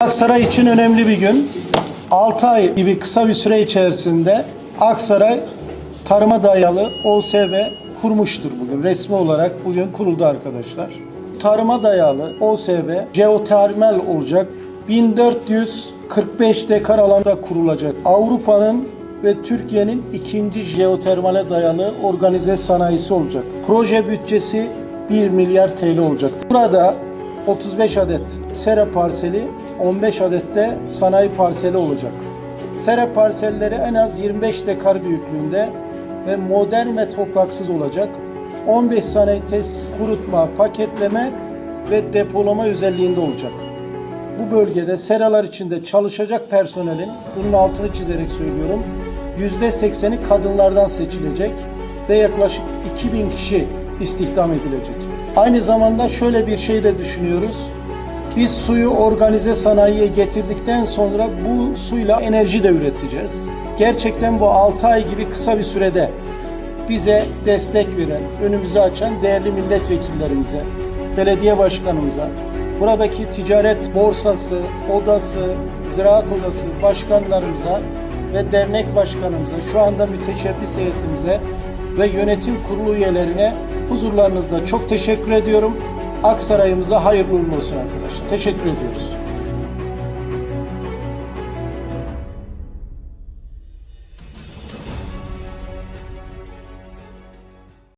Aksaray için önemli bir gün. 6 ay gibi kısa bir süre içerisinde Aksaray tarıma dayalı OSB kurmuştur bugün. Resmi olarak bugün kuruldu arkadaşlar. Tarıma dayalı OSB jeotermal olacak. 1445 dekar alanda kurulacak. Avrupa'nın ve Türkiye'nin ikinci jeotermale dayalı organize sanayisi olacak. Proje bütçesi 1 milyar TL olacak. Burada 35 adet sera parseli, 15 adet de sanayi parseli olacak. Sera parselleri en az 25 dekar büyüklüğünde ve modern ve topraksız olacak. 15 sanayi tesis kurutma, paketleme ve depolama özelliğinde olacak. Bu bölgede seralar içinde çalışacak personelin, bunun altını çizerek söylüyorum, %80'i kadınlardan seçilecek ve yaklaşık 2000 kişi istihdam edilecek. Aynı zamanda şöyle bir şey de düşünüyoruz. Biz suyu organize sanayiye getirdikten sonra bu suyla enerji de üreteceğiz. Gerçekten bu 6 ay gibi kısa bir sürede bize destek veren, önümüzü açan değerli milletvekillerimize, belediye başkanımıza, buradaki ticaret borsası, odası, ziraat odası başkanlarımıza ve dernek başkanımıza, şu anda müteşebbis heyetimize ve yönetim kurulu üyelerine huzurlarınızda çok teşekkür ediyorum. Aksaray'ımıza hayırlı uğurlu olsun arkadaşlar. Teşekkür ediyoruz.